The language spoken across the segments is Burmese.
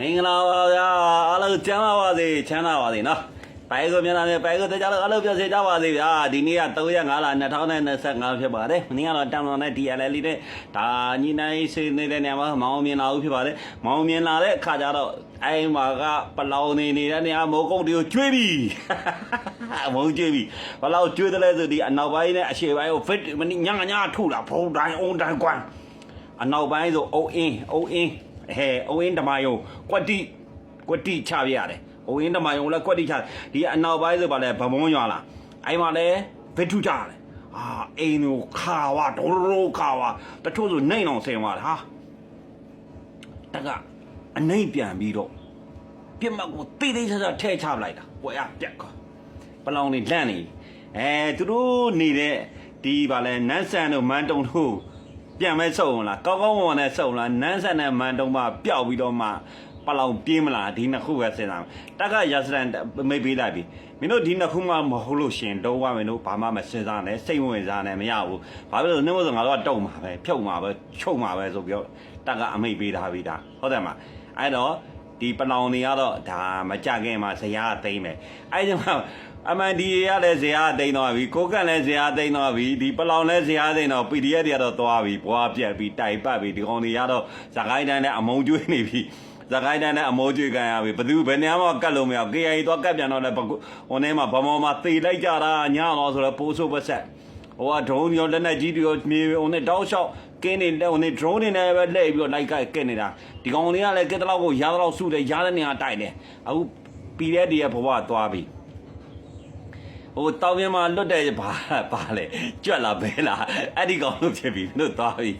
မင်္ဂလာပါဗျာအားလုံးကျမ်းပါပါစေချမ်းသာပါစေနော်ပိုင်ကိုမျက်နှာနဲ့ပိုင်ကိုတရားလို့အားလုံးပြောစေကြပါစေဗျာဒီနေ့က3ရက်5လ2025ဖြစ်ပါတယ်မင်းကတော့တမ်လွန်နဲ့ DLL လေးနဲ့ဒါညီနိုင်စေနေတဲ့နေရာမှာမောင်မြင်လာဦးဖြစ်ပါတယ်မောင်မြင်လာတဲ့အခါကျတော့အိမ်မှာကပလောင်နေနေတဲ့နေရာမိုးကုတ်တွေကိုကျွေးပြီမုံကျွေးပြီဘလောက်ကျွေးတယ်လဲဆိုဒီအနောက်ပိုင်းနဲ့အရှေ့ပိုင်းကို fit မညငညထုတာဖုံးတိုင်းအုံတိုင်းကွမ်းအနောက်ပိုင်းဆိုအုံအင်းအုံအင်း ဟဲအုံအင်းဓမ္မယုံကွက်တိကွက်တိချပြရတယ်။ဟိုရင်းတမယုံလည်းကွက်တိချဒီအနောက်ပိုင်းဆိုပါလဲဗမုံရွာလာ။အဲ့မှာလည်းဗစ်ထုကြတယ်။အာအိမ်ကိုခါဝဒိုရိုခါဝတချို့ဆိုနှိမ့်အောင်ဆင်သွားတယ်ဟာ။တကအနှိမ့်ပြန်ပြီးတော့ပြစ်မှတ်ကိုတိတိကျကျထဲချပလိုက်တာ။ဝဲရပြက်ကော။ပလောင်နေလန့်နေအဲသူတို့နေတဲ့ဒီပါလဲနန်းဆန်တို့မန်တုံတို့ ပြန်မဲ့စုံလားကောင်းကောင်းမွန်မွန်နဲ့စုံလားနန်းဆန်နဲ့မန်တုံမှပျောက်ပြီးတော့မှပလောင်ပြေးမလားဒီနှစ်ခုပဲစဉ်းစားမယ်တက်ကရာစရန်မိတ်ပေးလိုက်ပြီမင်းတို့ဒီနှစ်ခုမှမဟုတ်လို့ရှင်တော့ဝမင်းတို့ဘာမှမစဉ်းစားနဲ့စိတ်ဝင်စားနဲ့မရဘူးဘာဖြစ်လို့နှိမ့်မဆိုငါတို့ကတုံမှာပဲဖြုတ်မှာပဲချုပ်မှာပဲဆိုပြီးတော့တက်ကအမိတ်ပေးထားပြီးသားဟုတ်တယ်မအဲ့တော့ ဒီပလောင်တွေကတော့ဒါမကြခင်မှာဇရာသိမ့်မယ်အဲ့ဒီမှာအမှန်ဒီရလည်းဇရာသိမ့်တော့ပြီကိုကန့်လည်းဇရာသိမ့်တော့ပြီဒီပလောင်လည်းဇရာသိမ့်တော့ PDF တွေကတော့သွားပြီဘွားပြက်ပြီးတိုင်ပတ်ပြီးဒီကောင်တွေကတော့ဇကိုင်းတန်းနဲ့အမုံကျွေးနေပြီဇကိုင်းတန်းနဲ့အမိုးကျွေးကန်ရပြီဘယ်သူဘယ်နေရာမှကတ်လို့မရ KI သွားကတ်ပြန်တော့လည်းဟိုထဲမှာဗမောမှာသေလိုက်ကြတာညတော့ဆိုတော့ပိုးဆိုးပတ်ဆက် ဟိုကဒရုန်းရောလက်နဲ့ကြီးတွေရောမြေဟိုနဲ့တောက်လျှောက်ကင်းနေဟိုနဲ့ drone တွေနဲ့ပဲလှည့်ပြီးတော့လိုက်ကကဲနေတာဒီကောင်တွေကလည်းကက်တလောက်ကိုရားတော့စုတယ်ရားတဲ့နေရာတိုက်တယ်အခု PDF တွေရဲ့ဘဝသွားပြီ ဟိုတောင်ပြမှာလွတ်တဲ့ဘာဘာလဲကြွက်လာဘဲလာအဲ့ဒီကောင်လို့ဖြစ်ပြီတို့သွားပြီ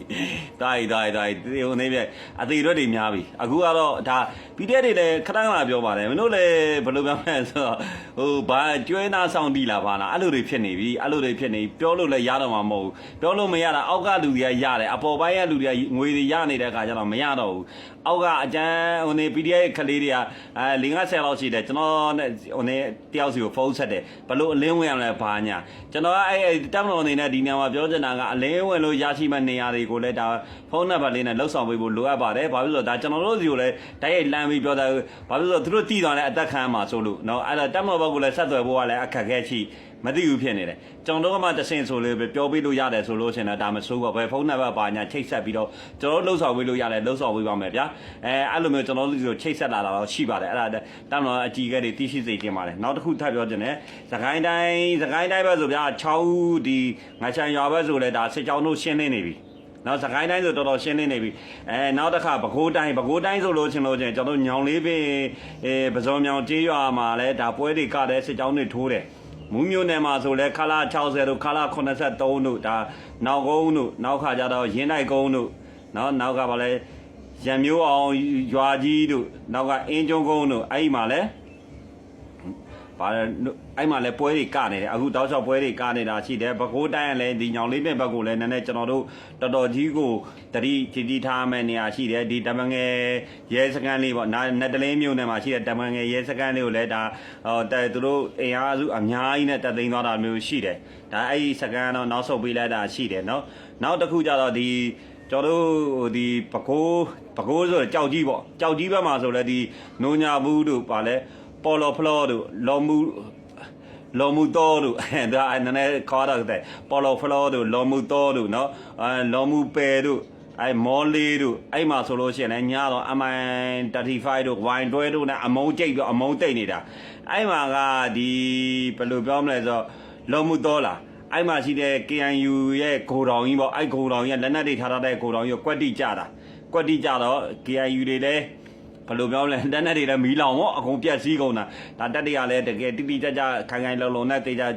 တားရီတားရီတားရီဟိုနေပြအသေးရွက်တွေများပြီအခုကတော့ဒါပြီးတဲ့တွေလည်းခဏခဏပြောပါတယ်မင်းတို့လည်းဘယ်လိုပြောမလဲဆိုတော့ဟိုဘာကျွဲနာဆောင်တီလာပါလားအဲ့လိုတွေဖြစ်နေပြီအဲ့လိုတွေဖြစ်နေပြောလို့လည်းရတော့မှာမဟုတ်ဘူးပြောလို့မရတာအောက်ကလူတွေကရတယ်အပေါ်ပိုင်းကလူတွေကငွေတွေရနေတဲ့အခါကျတော့မရတော့ဘူးအောက်ကအကျန်းဟိုနေ PDF ခလေးတွေကအဲ၄50လောက်ရှိတယ်ကျွန်တော်နဲ့ဟိုနေတယောက်စီကိုဖုန်းဆက်တယ်ဘလို့အလင်းရုံးဝင်ရမလဲဘာညာကျွန်တော်ကအဲ့တက်မတော်အနေနဲ့ဒီနေရာမှာပြောချင်တာကအလင်းဝင်လို့ရရှိမဲ့နေရာတွေကိုလည်းဒါဖုန်းနံပါတ်လေးနဲ့လှုပ်ဆောင်ပေးဖို့လိုအပ်ပါတယ်ဘာဖြစ်လို့ဒါကျွန်တော်တို့စီကိုလည်းတိုက်ရိုက်လမ်းပြီးပြောတာဘာဖြစ်လို့သူတို့တည်သွားတဲ့အသက်ခံမှာဆိုလို့နော်အဲ့ဒါတက်မတော်ဘက်ကလည်းဆက်သွယ်ဖို့ကလည်းအခက်အခဲရှိ မသိဘူးဖြစ်နေတယ်ကျွန်တော်တို့ကမှတဆင့်ဆိုလို့ပြောပေးလို့ရတယ်ဆိုလို့ရှင်တော့ဒါမဆိုးပါဘယ်ဖုန်းနံပါတ်ပါညာချိတ်ဆက်ပြီးတော့ကျွန်တော်တို့လှုပ်ဆောင်ပေးလို့ရတယ်လှုပ်ဆောင်ပေးပါမယ်ဗျာအဲအဲ့လိုမျိုးကျွန်တော်တို့ဆိုချိတ်ဆက်လာတာတော့ရှိပါတယ်အဲ့ဒါတမ်းတော့အကြီးကဲတွေသိရှိစေခြင်းပါတယ်နောက်တစ်ခုထပ်ပြောခြင်းနဲ့သခိုင်းတိုင်းသခိုင်းတိုင်းပဲဆိုဗျာ6ဦးဒီငါချန်ရွာပဲဆိုလဲဒါစစ်ကြောင်းတို့ရှင်းနေနေပြီနောက်စကိုင်းတိုင်းဆိုတော်တော်ရှင်းနေနေပြီအဲနောက်တစ်ခါပဲခူးတိုင်းပဲခူးတိုင်းဆိုလို့ချင်းလို့ချင်းကျွန်တော်ညောင်လေးပင်အဲပဇော်မြောင်ကျေးရွာမှာလဲဒါပွဲတွေကတဲ့စစ်ကြောင်းတွေထိုးတယ် မူးမျိုးနယ်မှာဆိုလဲခလာ60တို့ခလာ83တို့ဒါနောက်ကုန်းတို့နောက်ခါကျတော့ရင်းနိုင်ကုန်းတို့နောက်နောက်ကပါလဲရံမျိုးအောင်ရွာကြီးတို့နောက်ကအင်းကျုံကုန်းတို့အဲ့ဒီမှာလဲ ပါအဲ့မှာလဲပွဲတွေကနေတယ်အခုတောက်လျှောက်ပွဲတွေကနေတာရှိတယ်ဘကိုးတိုင်းကလည်းဒီညောင်လေးမြက်ဘက်ကိုလည်းနည်းနည်းကျွန်တော်တို့တော်တော်ကြီးကိုတတိကြည်ကြည်ထားမဲ့နေရာရှိတယ်ဒီတမငယ်ရဲစခန်းလေးပေါ့နာနက်တလင်းမြို့နယ်မှာရှိတဲ့တမငယ်ရဲစခန်းလေးကိုလည်းဒါဟောတဲ့သူတို့အင်အားစုအများကြီးနဲ့တက်သိမ်းသွားတာမျိုးရှိတယ်ဒါအဲ့ဒီစခန်းတော့နောက်ဆုတ်ပေးလိုက်တာရှိတယ်เนาะနောက်တစ်ခုကျတော့ဒီကျွန်တော်တို့ဒီပကိုးပကိုးဆိုတော့ကြောက်ကြီးပေါ့ကြောက်ကြီးဘက်မှာဆိုလဲဒီနိုညာဘူးတို့ပါလဲ ပေါ်လော်ဖလော်တို့လော်မူလော်မူတော်တို့ဒါနည်းနည်းခေါ်တော့တဲ့ပေါ်လော်ဖလော်တို့လော်မူတော်တို့နော်အဲလော်မူပယ်တို့အဲမောလေးတို့အဲ့မှာဆိုလို့ရှိရင်လည်းညတော့ MI 35တို့ wine တွဲတို့နဲ့အမုံကြိတ်ပြီးအမုံတိတ်နေတာအဲ့မှာကဒီဘယ်လိုပြောမလဲဆိုတော့လော်မူတော်လားအဲ့မှာရှိတဲ့ KNU ရဲ့ဂိုတော်ကြီးပေါ့အဲ့ဂိုတော်ကြီးကလက်နက်တွေထားထားတဲ့ဂိုတော်ကြီးကိုကွက်တိကြတာကွက်တိကြတော့ KNU တွေလည်း ဘယ်လိုပြောလဲလက်နက်တွေလည်းမီးလောင်ပေါ့အကုန်ပြက်စီးကုန်တာဒါတက်တွေကလည်းတကယ်တိတိကျကျခိုင်ခိုင်လုံလုံနဲ့တေချာ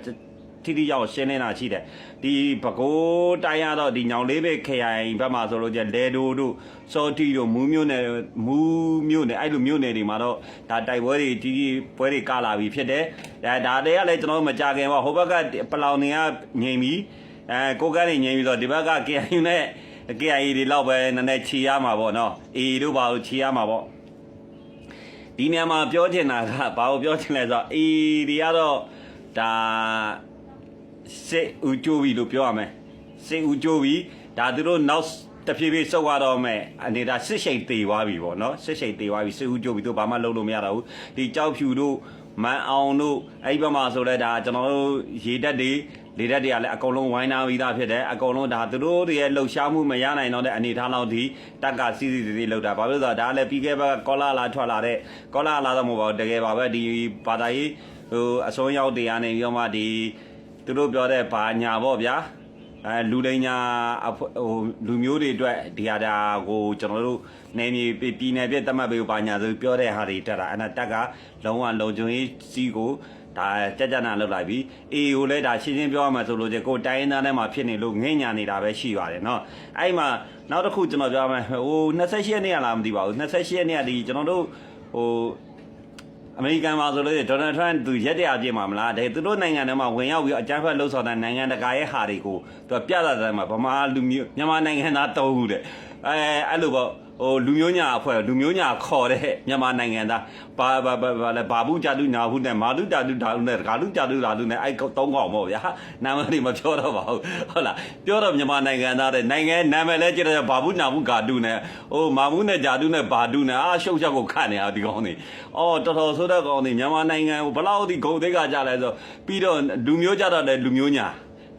ထိတိရောက်ရှင်းနေတာရှိတယ်ဒီဘကိုးတိုင်းရတော့ဒီညောင်လေးပဲခရိုင်ဘက်မှာဆိုလို့ကျလဲဒိုတို့စောတီတို့မူးမျိုးနယ်မူးမျိုးနယ်အဲ့လိုမျိုးနယ်တွေမှာတော့ဒါတိုက်ပွဲတွေကြီးကြီးပွဲတွေကလာပြီဖြစ်တယ်ဒါဒါတွေကလည်းကျွန်တော်မကြခင်ပေါ့ဟိုဘက်ကပလောင်နေကငြိမ်ပြီအဲကိုကန်းနေငြိမ်ပြီးတော့ဒီဘက်က KIU နဲ့ KIA တွေလောက်ပဲနည်းနည်းခြေရမှာပေါ့နော် AA တို့ပါလို့ခြေရမှာပေါ့ ဒီနေရာမှာပြောချင်တာကဘာကိုပြောချင်လဲဆိုတော့ AA တွေကတော့ဒါစစ်ဦးကျိုးပြီလို့ပြောရမယ်စစ်ဦးကျိုးပြီဒါသူတို့နောက်တဖြည်းဖြည်းစုပ်ရတော့မယ်အနေဒါစစ်ရှိန်တေသွားပြီပေါ့နော်စစ်ရှိန်တေသွားပြီစစ်ဦးကြိုပြီသူဘာမှလုပ်လို့မရတော့ဘူးဒီကြောက်ဖြူတို့မန်အောင်တို့အဲ့ဒီဘက်မှာဆိုလဲဒါကျွန်တော်တို့ရေတက်တွေ လေတက်တွေကလည်းအကုန်လုံးဝိုင်းနာပြီးသားဖြစ်တယ်အကုန်လုံးဒါသူတို့တွေရဲ့လှုပ်ရှားမှုမရနိုင်တော့တဲ့အနေထားလောက်ဒီတက်ကစီစီစီစီလှုပ်တာဘာဖြစ်လို့လဲဆိုတော့ဒါလည်းပြီးခဲ့ဘက်ကကောလာလာထွက်လာတဲ့ကောလာလာတော့မဟုတ်ပါဘူးတကယ်ပါပဲဒီဘာသာရေးဟိုအစွန်းရောက်တွေကနေပြီးတော့မှဒီသူတို့ပြောတဲ့ဘာညာပေါ့ဗျာအဲလူလိန်ညာအဖွဲ့ဟိုလူမျိုးတွေအတွက်ဒီဟာဒါကိုကျွန်တော်တို့နေမြေပြည်ပြည်နယ်ပြည့်တတ်မှတ်ပေးပါညာဆိုပြောတဲ့ဟာတွေတက်တာအဲ့ဒါတက်ကလုံးဝလုံခြုံရေးစီးကို ဒါကြက်ကြနာလောက်လိုက်ပြီအေးကိုလည်းဒါရှင်းရှင်းပြောရမှာဆိုလို့ချင်းကိုတိုင်းရင်းသားထဲမှာဖြစ်နေလို့ငိမ့်ညာနေတာပဲရှိပါတယ်เนาะအဲ့မှာနောက်တစ်ခုကျွန်တော်ပြောရမယ်ဟို28ရက်နေ့ကလားမသိပါဘူး28ရက်နေ့ကဒီကျွန်တော်တို့ဟို အမေရိကန်မှာဆိုလို့ဒေါ်နယ်ထရန့်သူရက်တရားပြည့်မှာမလားဒါသူတို့နိုင်ငံထဲမှာဝင်ရောက်ပြီးအကြမ်းဖက်လှုပ်ဆောင်တဲ့နိုင်ငံတကာရဲ့ဟာတွေကိုသူပြသတဲ့မှာဗမာလူမျိုးမြန်မာနိုင်ငံသားတုံးဦးတဲ့အဲအဲ့လိုပေါ့ ဟိုလူမျိုးညာအဖွဲ့လူမျိုးညာခေါ်တဲ့မြန်မာနိုင်ငံသားဘာဘာဘာဘာလဲဘာဘူးဂျာတုနာဟုနဲ့မာတုဂျာတုဓာတုနဲ့ဂါတုဂျာတုဓာတုနဲ့အဲ့သုံးကောင်ပေါ့ဗျာနာမည်တွေမပြောတော့ပါဘူးဟုတ်လားပြောတော့မြန်မာနိုင်ငံသားတဲ့နိုင်ငံနာမည်လဲကြည့်တယ်ဘာဘူးနာဘူးဂါတုနဲ့ဟိုမာဘူးနဲ့ဂျာတုနဲ့ဘာတုနဲ့အာရှုပ်ရှောက်ကိုခတ်နေတာဒီကောင်တွေအော်တော်တော်ဆိုတဲ့ကောင်တွေမြန်မာနိုင်ငံကိုဘလောက်ဒီဂုံသိက္ခာကြလဲဆိုပြီးတော့လူမျိုးကြတော့တယ်လူမျိုးညာ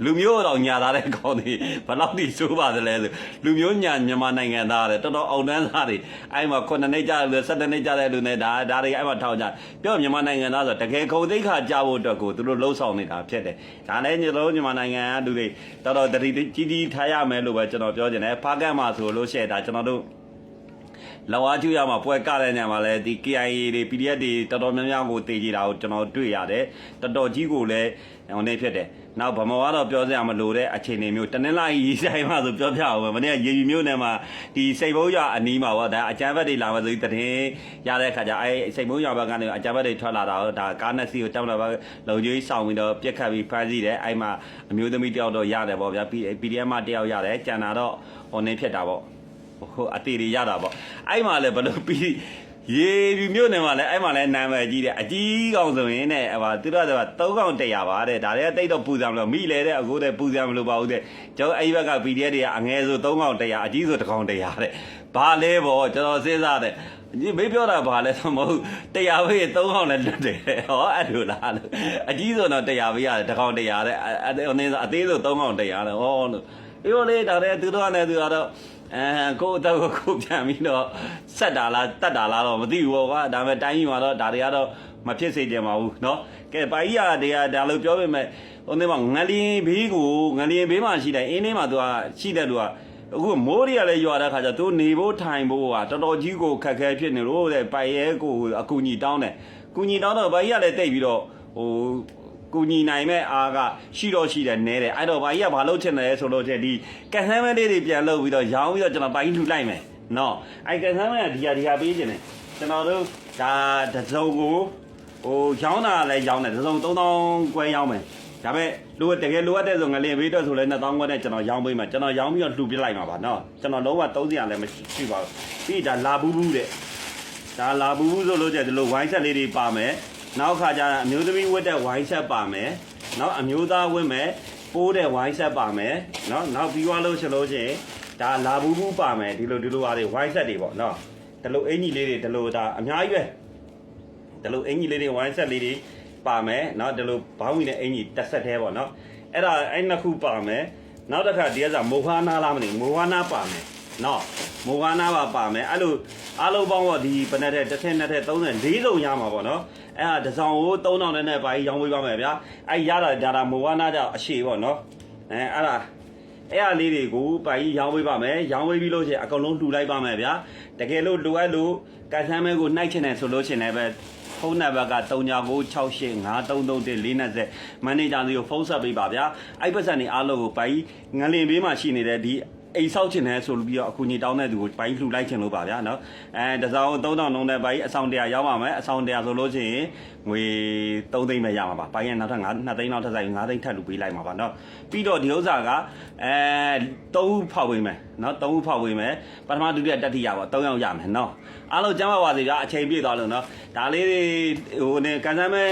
လူမျိုးတော့ညာသားတဲ့ကောင်းတွေဘယ်လောက်ထိစိုးပါသလဲဆိုလူမျိုးညာမြန်မာနိုင်ငံသားတဲ့တော်တော်အောင်တန်းသားတွေအဲ့မှာ9နှစ်ကြာလို့17နှစ်ကြာတဲ့လူနဲ့ဒါဒါတွေအဲ့မှာထောက်ကြပြောမြန်မာနိုင်ငံသားဆိုတကယ်ခုံသိက္ခာကြဖို့အတွက်ကိုသူတို့လှုံ့ဆော်နေတာဖြစ်တယ်ဒါလည်းကျွန်တော်တို့မြန်မာနိုင်ငံကလူတွေတော်တော်တတိကြီးကြီးထားရမယ်လို့ပဲကျွန်တော်ပြောချင်တယ်ဖားကတ်မှာဆိုလို့ရှိရင်ဒါကျွန်တော်တို့ လောင်အားကျူရမှာပွဲကတဲ့ညမှာလဲဒီ KIA တွေ PDF တွေတော်တော်များများကိုတည်ကြတာကိုကျွန်တော်တွေ့ရတယ်တော်တော်ကြီးကိုလည်းဟိုနေဖြစ်တယ်နောက်ဗမာကတော့ပြောစရာမလိုတဲ့အခြေအနေမျိုးတနင်္လာရီဆိုင်မှာဆိုပြောပြအောင်ပဲမနေ့ကရေကြီးမျိုးနယ်မှာဒီစိတ်ဘုံရအနီးမှာပေါ့ဒါအကြမ်းဖက်တွေလာမှဆိုပြီးတည်ရတဲ့ခါကျအဲစိတ်ဘုံရဘက်ကနေအကြမ်းဖက်တွေထွက်လာတာတော့ဒါကားနဲ့စီကိုတောက်လာဘက်လုံကြီးဆောင်ပြီးတော့ပြက်ခတ်ပြီးဖမ်းဆီးတယ်အဲ့မှာအမျိုးသမီးတယောက်တော့ရတယ်ပေါ့ဗျာ PDF မှာတယောက်ရတယ်ကျန်တာတော့ဟိုနေဖြစ်တာပေါ့ ဟိုအတေတွေရတာပေါ့အဲ့မှာလည်းဘလို့ပြီးရေပြူမြို့နယ်မှာလည်းအဲ့မှာလည်းနာမည်ကြီးတဲ့အကြီးကောင်ဆိုရင်နဲ့ဟိုသူတို့ကသုံးကောင်တရာပါတဲ့ဒါလည်းတိတ်တော့ပူစံမလို့မိလေတဲ့အခုတည်းပူစံမလို့ပါဘူးတဲ့ကျွန်တော်အဲ့ဒီဘက်က PDF တွေကအငဲဆိုသုံးကောင်တရာအကြီးဆိုတစ်ကောင်တရာတဲ့ဘာလဲပေါ့ကျွန်တော်စဉ်းစားတဲ့ညီမေးပြောတာဘာလဲဆိုမဟုတ်တရားဝေးသုံးကောင်နဲ့လွတ်တယ်ဟောအဲ့လိုလားအကြီးဆိုတော့တရားဝေးရတယ်တစ်ကောင်တရာတဲ့အဲ့အသေးဆိုသုံးကောင်တရာတဲ့ဟောလို့ အေးလေဒါလည်းသူတို့ကလည်းသူကတော့ အဲကိုယ့်အတော့ကိုယ်ပြန်ပြီးတော့ဆက်တာလားတတ်တာလားတော့မသိဘူးပေါ့ကွာဒါပေမဲ့တိုင်းကြီးမှာတော့ဒါတွေကတော့မဖြစ်စေချင်ပါဘူးเนาะကဲပါကြီးရတရားဒါလို့ပြောပေမဲ့ဟိုနေမှာငလျင်ဘေးကိုငလျင်ဘေးမှာရှိတယ်အင်းလေးမှာသူကရှိတဲ့လူကအခုမိုးတွေကလည်းရွာတဲ့ခါကျသူနေဖို့ထိုင်ဖို့ကတော်တော်ကြီးကိုခက်ခဲဖြစ်နေလို့တဲ့ပိုင်ရဲကိုအကူညီတောင်းတယ်ကူညီတောင်းတော့ဘာကြီးကလည်းတိတ်ပြီးတော့ဟို ကူညီနိုင်မဲ့အားကရှိတော့ရှိတယ်နဲတယ်အဲ့တော့ဘာကြီးကဘာလုပ်ချင်တယ်ဆိုလို့ချင်းဒီကန်ဆန်းမဲလေးတွေပြန်လုပ်ပြီးတော့ရောင်းပြီးတော့ကျွန်တော်ဘာကြီးလှူလိုက်မယ်နော်အဲ့ကန်ဆန်းမဲကဒီဟာဒီဟာပေးခြင်းတယ်ကျွန်တော်တို့ဒါတစ်စုံကိုဟိုရောင်းတာလည်းရောင်းတယ်တစ်စုံ3000ကျွဲရောင်းမယ်ဒါပေမဲ့လိုတကယ်လိုအပ်တဲ့ဆိုငလင်ဘေးတော့ဆိုလဲ2000ကျွဲနဲ့ကျွန်တော်ရောင်းပေးမှာကျွန်တော်ရောင်းပြီးတော့လှူပြလိုက်မှာပါနော်ကျွန်တော်လုံးဝ300လည်းမရှိပါဘူးပြီးဒါလာဘူးဘူးတဲ့ဒါလာဘူးဘူးဆိုလို့ကျဒီလိုဝိုင်းဆက်လေးတွေပါမယ် နောက်ခါကျရင်အမျိုးသမီးဝတ်တဲ့ဝိုင်းဆက်ပါမယ်နောက်အမျိုးသားဝတ်မယ်ပိုးတဲ့ဝိုင်းဆက်ပါမယ်နော်နောက်ပြီးသွားလို့ရှိလို့ချင်းဒါလာဘူးဘူးပါမယ်ဒီလိုဒီလိုဟာတွေဝိုင်းဆက်တွေပေါ့နော်ဒီလိုအင်ကြီးလေးတွေဒီလိုဒါအများကြီးပဲဒီလိုအင်ကြီးလေးတွေဝိုင်းဆက်လေးတွေပါမယ်နော်ဒီလိုဘောင်းဝင်တဲ့အင်ကြီးတစ်ဆက်သေးပေါ့နော်အဲ့ဒါအဲ့နှစ်ခုပါမယ်နောက်တစ်ခါဒီကစားမိုဟွာနာလားမသိဘူးမိုဟွာနာပါမယ် နော်မိုဟွာနာပါပါမယ်အဲ့လိုအားလုံးပေါင်းတော့ဒီဘယ်နဲ့တဲ့တစ်ထက်နှစ်ထက်30 4စုံရမှာပေါ့နော်အဲ့ဒါတစ်ဆောင်ကို3000နဲ့နဲ့ပါကြီးရောင်းပေးပါမယ်ဗျာအဲ့ရတာဒါတာမိုဟွာနာကြောင့်အရှိပေါ့နော်အဲအဲ့ဒါအဲ့အလေးတွေကိုပါကြီးရောင်းပေးပါမယ်ရောင်းပေးပြီးလို့ရှိရင်အကုန်လုံးလှူလိုက်ပါမယ်ဗျာတကယ်လို့လိုအပ်လို့ကန်ဆန်းမဲကိုနှိုက်ချင်တယ်ဆိုလို့ရှိရင်လည်းပဲဖုန်းနံပါတ်က399685331420မန်နေဂျာစီကိုဖုန်းဆက်ပေးပါဗျာအဲ့ပတ်စံနေအားလုံးကိုပိုင်ငလင်ဘေးမှာရှိနေတဲ့ဒီ အိမ်ဆောက်ချင်တယ်ဆိုပြီးတော့အခုညီတောင်းတဲ့သူကိုပိုင်လှူလိုက်ချင်လို့ပါဗျာနော်အဲတစောင်း3000လုံးနဲ့ပိုင်အဆောင်100ရောက်ပါမယ်အဆောင်100ဆိုလို့ရှိရင်ငွေ3သိန်းပဲရမှာပါပိုင်ရနောက်ထပ်9 2သိန်းနောက်ထပ်ဆိုင်9သိန်းထပ်လှူပေးလိုက်မှာပါနော်ပြီးတော့ဒီဥစ္စာကအဲ3ဦးဖောက်ပေးမယ်နော်3ဦးဖောက်ပေးမယ်ပထမဒုတိယတတိယပေါ့3ယောက်ရမယ်နော်အားလုံးကျမ်းပါပါစေဗျာအချိန်ပြည့်သွားလို့နော်ဒါလေးတွေဟိုနေကန်ဆမ်းမဲ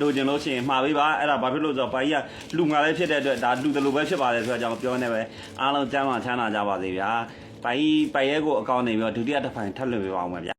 လိုချင်လို့ရှိရင်မှာပေးပါအဲ့ဒါဘာဖြစ်လို့ဆိုတော့ဘာကြီးကလူငါလည်းဖြစ်တဲ့အတွက်ဒါလူတလူပဲဖြစ်ပါတယ်ဆိုတော့ကျွန်တော်ပြောနေပဲအားလုံးကျမ်းပါချမ်းသာကြပါစေဗျာပိုင်ပိုင်ရဲကိုအကောင့်နေပြီးတော့ဒုတိယတစ်ဖိုင်ထပ်လွှင့်ပေးပါအောင်ပါဗျာ